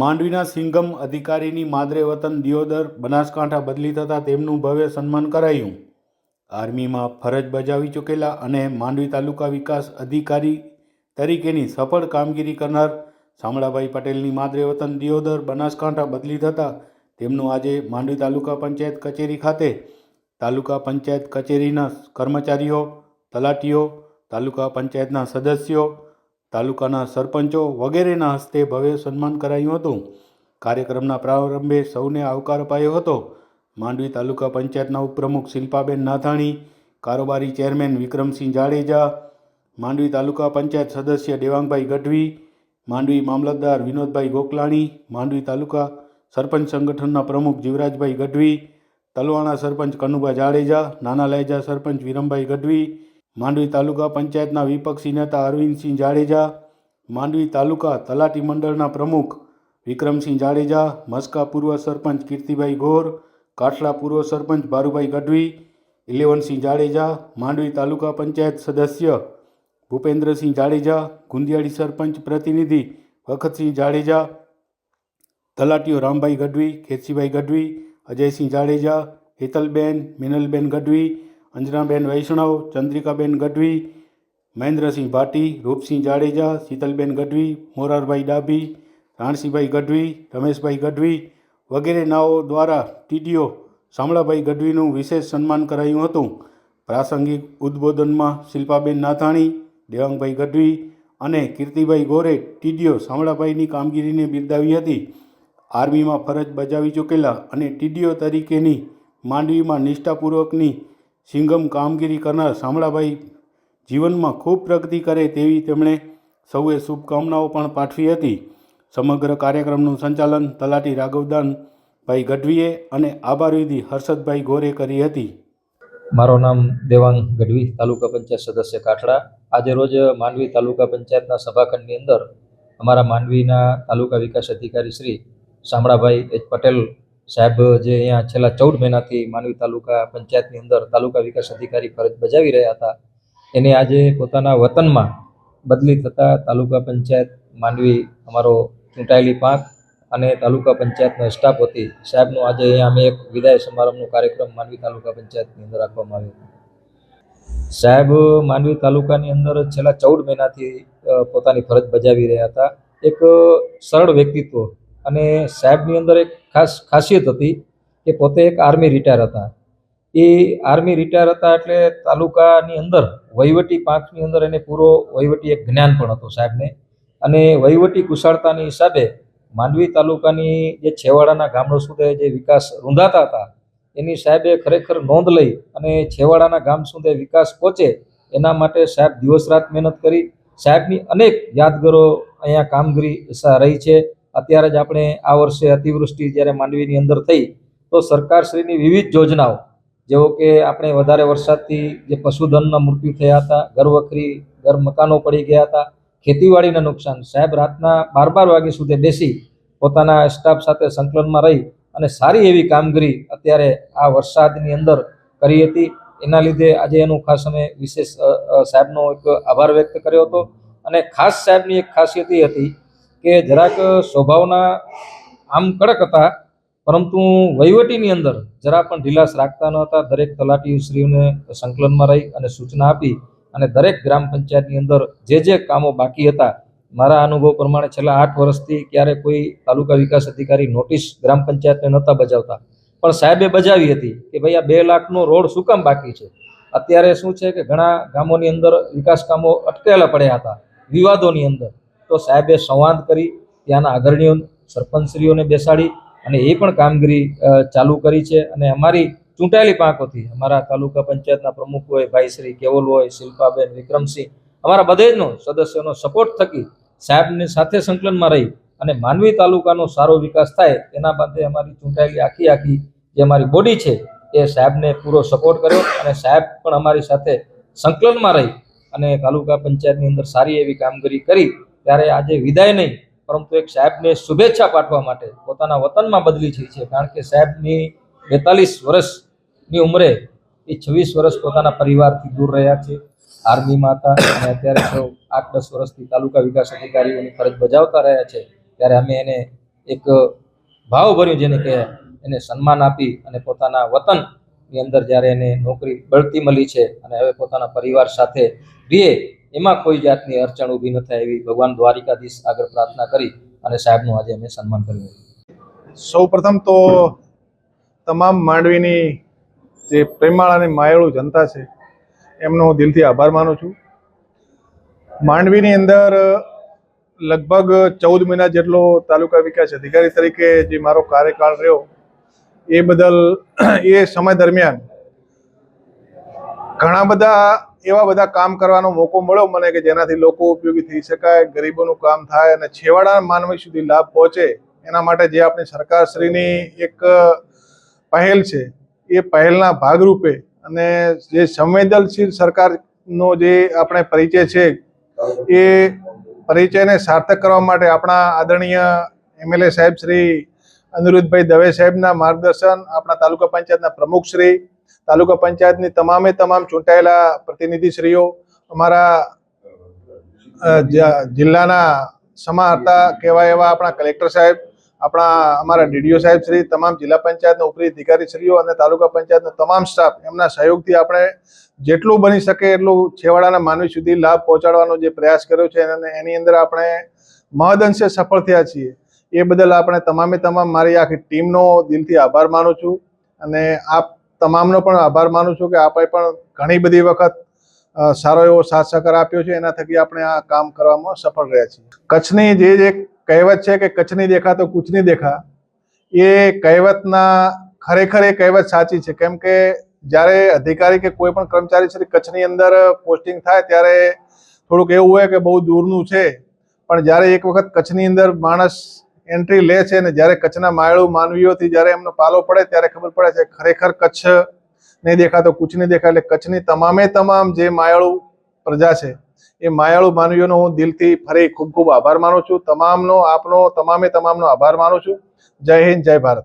માંડવીના સિંઘમ અધિકારીની માદરે વતન દિયોદર બનાસકાંઠા બદલી થતાં તેમનું ભવ્ય સન્માન કરાયું. આર્મીમાં ફરજ બજાવી ચૂકેલા અને માંડવી તાલુકા વિકાસ અધિકારી તરીકેની સફળ કામગીરી કરનાર શામળાભાઈ પટેલની માદરે વતન દિયોદર બનાસકાંઠા બદલી થતાં તેમનું આજે માંડવી તાલુકા પંચાયત કચેરી ખાતે તાલુકા પંચાયત કચેરીના કર્મચારીઓ, તલાટીઓ, તાલુકા પંચાયતના સદસ્યો તાલુકાના સરપંચો વગેરેના હસ્તે ભવ્ય સન્માન કરાયું હતું. કાર્યક્રમના પ્રારંભે સૌને આવકાર અપાયો હતો. માંડવી તાલુકા પંચાયતના ઉપપ્રમુખ શિલ્પાબેન નાથાણી, કારોબારી ચેરમેન વિક્રમસિંહ જાડેજા, માંડવી તાલુકા પંચાયત સદસ્ય દેવાંગભાઈ ગઢવી, માંડવી મામલતદાર વિનોદભાઈ ગોકલાણી, માંડવી તાલુકા સરપંચ સંગઠનના પ્રમુખ જીવરાજભાઈ ગઢવી, તલવાણા સરપંચ કનુભા જાડેજા, નાના લાયજા સરપંચ વિરમભાઈ ગઢવી માંડવી તાલુકા પંચાયતના વિપક્ષી નેતા અરવિંદસિંહ જાડેજા, માંડવી તાલુકા તલાટી મંડળના પ્રમુખ વિક્રમસિંહ જાડેજા, મસ્કા પૂર્વ સરપંચ કીર્તિભાઈ ગોર કાઠલા પૂર્વ સરપંચ ભારુભાઈ ગઢવી, ઇલેવનસિંહ જાડેજા, માંડવી તાલુકા પંચાયત સદસ્ય ભૂપેન્દ્રસિંહ જાડેજા, ગુંદિયાળી સરપંચ પ્રતિનિધિ વખતસિંહ જાડેજા, તલાટીઓ રામભાઈ ગઢવી કેસીભાઈ ગઢવી, અજયસિંહ જાડેજા, હેતલબેન, મિનલબેન ગઢવી અંજનાબેન વૈષ્ણવ, ચંદ્રિકાબેન ગઢવી, મહેન્દ્રસિંહ ભાટી, રૂપસિંહ જાડેજા, શીતલબેન ગઢવી, મોરારભાઈ ડાભી રાણસિંહભાઈ ગઢવી, રમેશભાઈ ગઢવી વગેરે નાઓ દ્વારા ટીડીઓ શામળાભાઈ ગઢવીનું વિશેષ સન્માન કરાયું હતું. પ્રાસંગિક ઉદ્બોધનમાં શિલ્પાબેન નાથાણી, દેવાંગભાઈ ગઢવી અને કીર્તિભાઈ ગોરે ટીડીઓ શામળાભાઈની કામગીરીને બિરદાવી હતી. આર્મીમાં ફરજ બજાવી ચૂકેલા અને ટીડીઓ તરીકેની માંડવીમાં નિષ્ઠાપૂર્વકની સિંગમ કામગીરી કરનાર શામળાભાઈ જીવનમાં ખૂબ પ્રગતિ કરે તેવી તેમણે સૌએ શુભકામનાઓ પણ પાઠવી હતી. સમગ્ર કાર્યક્રમનું સંચાલન તલાટી રાઘવદાનભાઈ ગઢવીએ અને આભારવિધિ હર્ષદભાઈ ગોરે કરી હતી. મારું નામ દેવાંગ ગઢવી, તાલુકા પંચાયત સદસ્ય કાઠડા. આજે રોજ માંડવી તાલુકા પંચાયતના સભાખંડની અંદર અમારા માંડવીના તાલુકા વિકાસ અધિકારી શ્રી શામળાભાઈ એચ પટેલ સાહેબ, જે અહીંયા છેલ્લા ચૌદ મહિનાથી માંડવી તાલુકા પંચાયતની અંદર તાલુકા વિકાસ અધિકારી ફરજ બજાવી રહ્યા હતા, એને આજે પોતાના વતનમાં બદલી થતાં તાલુકા પંચાયત માંડવી અમારો ચૂંટાયેલી પાંખ અને તાલુકા પંચાયતનો સ્ટાફ હતી સાહેબનું આજે અહીંયા અમે એક વિદાય સમારંભનો કાર્યક્રમ માંડવી તાલુકા પંચાયતની અંદર રાખવામાં આવ્યો હતો. સાહેબ માંડવી તાલુકાની અંદર છેલ્લા ચૌદ મહિનાથી પોતાની ફરજ બજાવી રહ્યા હતા. એક સરળ વ્યક્તિત્વ અને સાહેબની અંદર એક ખાસ ખાસિયત હતી કે પોતે એક આર્મી રિટાયર હતા. એ આર્મી રિટાયર હતા એટલે તાલુકાની અંદર વહીવટી પાંખની અંદર એને પૂરો વહીવટી એક જ્ઞાન પણ હતું સાહેબને. અને વહીવટી કુશળતાની હિસાબે માંડવી તાલુકાની જે છેવાડાના ગામડો સુધી જે વિકાસ રૂંધાતા હતા, એની સાહેબે ખરેખર નોંધ લઈ અને છેવાડાના ગામ સુધી વિકાસ પહોંચે એના માટે સાહેબ દિવસ રાત મહેનત કરી. સાહેબની અનેક યાદગારો અહીંયા કામગીરી રહી છે. અત્યારે જ આપણે આ વર્ષે અતિવૃષ્ટિ જ્યારે માંડવીની અંદર થઈ, તો સરકારશ્રીની વિવિધ યોજનાઓ જેવો કે આપણે વધારે વરસાદથી જે પશુધનના મૃત્યુ થયા હતા ઘર વખરી ઘર મકાનો પડી ગયા હતા, ખેતીવાડીના નુકસાન, સાહેબ રાતના બાર બાર વાગ્યા સુધી બેસી પોતાના સ્ટાફ સાથે સંકલનમાં રહી અને સારી એવી કામગીરી અત્યારે આ વરસાદની અંદર કરી હતી. એના લીધે આજે એનું ખાસ અમે વિશેષ સાહેબનો એક આભાર વ્યક્ત કર્યો હતો. અને ખાસ સાહેબની એક ખાસિયત એ હતી કે જરાક સ્વભાવના આમ કડક હતા, પરંતુ વહીવટીની અંદર જરા પણ ઢીલાસ રાખતા ન હતા. દરેક તલાટીશ્રીઓને સંકલનમાં રહી અને સૂચના આપી અને દરેક ગ્રામ પંચાયતની અંદર જે જે કામો બાકી હતા, મારા અનુભવ પ્રમાણે છેલ્લા આઠ વર્ષથી ક્યારે કોઈ તાલુકા વિકાસ અધિકારી નોટિસ ગ્રામ પંચાયતને નહોતા બજાવતા. પણ સાહેબે બજાવી હતી કે ભાઈ આ બે લાખનો રોડ શું કામ બાકી છે? અત્યારે શું છે કે ઘણા ગામોની અંદર વિકાસ કામો અટકેલા પડ્યા હતા, વિવાદોની અંદર. તો સાહેબે સંવાદ કરી, ત્યાંના અગ્રણીઓ, સરપંચશ્રીઓને બેસાડી અને એ પણ કામગીરી ચાલુ કરી છે. અને અમારી ચૂંટાયેલી પાંખોથી, અમારા તાલુકા પંચાયતના પ્રમુખ હોય, ભાઈ શ્રી કેવલ હોય, શિલ્પાબેન, વિક્રમસિંહ, અમારા બધેનો સદસ્યોનો સપોર્ટ થકી સાહેબની સાથે સંકલનમાં રહી અને માનવી તાલુકાનો સારો વિકાસ થાય એના બાબતે અમારી ચૂંટાયેલી આખી આખી જે અમારી બોડી છે, એ સાહેબને પૂરો સપોર્ટ કર્યો અને સાહેબ પણ અમારી સાથે સંકલનમાં રહી અને તાલુકા પંચાયતની અંદર સારી એવી કામગીરી કરી ત્યારે આજે વિદાય નહીં, પરંતુ એક સાહેબને શુભેચ્છા પાઠવા માટે પોતાના વતનમાં બદલી થઈ છે. કારણ કે સાહેબની બેતાલીસ વર્ષની ઉંમરે એ છવ્વીસ વર્ષ પોતાના પરિવારથી દૂર રહ્યા છે. આર્મીમાં હતા અને અત્યારે તો આઠ દસ વર્ષથી તાલુકા વિકાસ અધિકારીઓની ફરજ બજાવતા રહ્યા છે. ત્યારે અમે એને એક ભાવભર્યું જેને કે એને સન્માન આપી અને પોતાના વતનની અંદર જ્યારે એને નોકરી બળતી મળી છે અને હવે પોતાના પરિવાર સાથે રહે એમાં કોઈ જાતની અડચણ ઊભી ન થાય એવી ભગવાન દ્વારિકાધીશ આગળ પ્રાર્થના કરી અને સાહેબનું આજે અમે સન્માન કર્યું સૌ પ્રથમ તો તમામ માંડવીની જે પ્રેમાળ અને માયાળુ જનતા છે, એમનો દિલથી આભાર માનું છું. માંડવીની અંદર લગભગ ચૌદ મહિના જેટલો તાલુકા વિકાસ અધિકારી તરીકે જે મારો કાર્યકાળ રહ્યો, એ બદલ એ સમય દરમિયાન ઘણા બધા એવા બધા કામ કરવાનો મોકો મળ્યો મને કે જેનાથી લોકો ઉપયોગી થઈ શકાય, ગરીબોનું કામ થાય અને છેવાડાના માનવી સુધી લાભ પહોંચે, એના માટે જે આપણી સરકારશ્રીની એક પહેલ છે, એ પહેલના ભાગરૂપે અને જે સંવેદનશીલ સરકારનો જે આપણે પરિચય છે, એ પરિચયને સાર્થક કરવા માટે આપણા આદરણીય એમએલએ સાહેબ શ્રી અનિરુદ્ધભાઈ દવે સાહેબના માર્ગદર્શન, આપણા તાલુકા પંચાયતના પ્રમુખ શ્રી તાલુકા પંચાયતની તમામે તમામ ચૂંટાયેલા પ્રતિનિધિશ્રીઓ અમારા જિલ્લાના સમાહર્તા કહેવાય એવા આપણા કલેક્ટર સાહેબ, આપણા અમારા ડીડીઓ સાહેબ શ્રી, તમામ જિલ્લા પંચાયતના ઉપરી અધિકારીશ્રીઓ અને તાલુકા પંચાયતનો તમામ સ્ટાફ, એમના સહયોગથી આપણે જેટલું બની શકે એટલું છેવાડાના માનવી સુધી લાભ પહોંચાડવાનો જે પ્રયાસ કર્યો છે અને એની અંદર આપણે મહદઅંશે સફળ થયા છીએ. એ બદલ આપણે તમામે તમામ મારી આખી ટીમનો દિલથી આભાર માનું છું અને આપ તમામનો પણ આભાર માનું છું કે આપણે પણ ઘણી બધી વખત સારો એવો સાથ સહકાર આપ્યો છે. એના થકી આપણે આ કામ કરવામાં સફળ રહ્યા છીએ. કચ્છની જે જે કહેવત છે કે કચ્છની દેખા તો કૂચની દેખા, એ કહેવતના ખરેખર એ કહેવત સાચી છે. કેમ કે જ્યારે અધિકારી કે કોઈ પણ કર્મચારી છે કચ્છની અંદર પોસ્ટિંગ થાય ત્યારે થોડુંક એવું હોય કે બહુ દૂરનું છે. પણ જ્યારે એક વખત કચ્છની અંદર માણસ એન્ટ્રી લે છે અને જ્યારે કચ્છના માયળુ માનવીઓથી જ્યારે એમનો પાલો પડે ત્યારે ખબર પડે છે ખરેખર કચ્છ નહીં દેખાતો કુછ નહીં દેખા એટલે કચ્છની તમામે તમામ જે માયાળુ પ્રજા છે, એ માયાળુ માનવીઓનો હું દિલથી ફરી ખૂબ ખૂબ આભાર માનું છું. તમામનો આપનો, તમામે તમામનો આભાર માનું છું. જય હિન્દ, જય ભારત.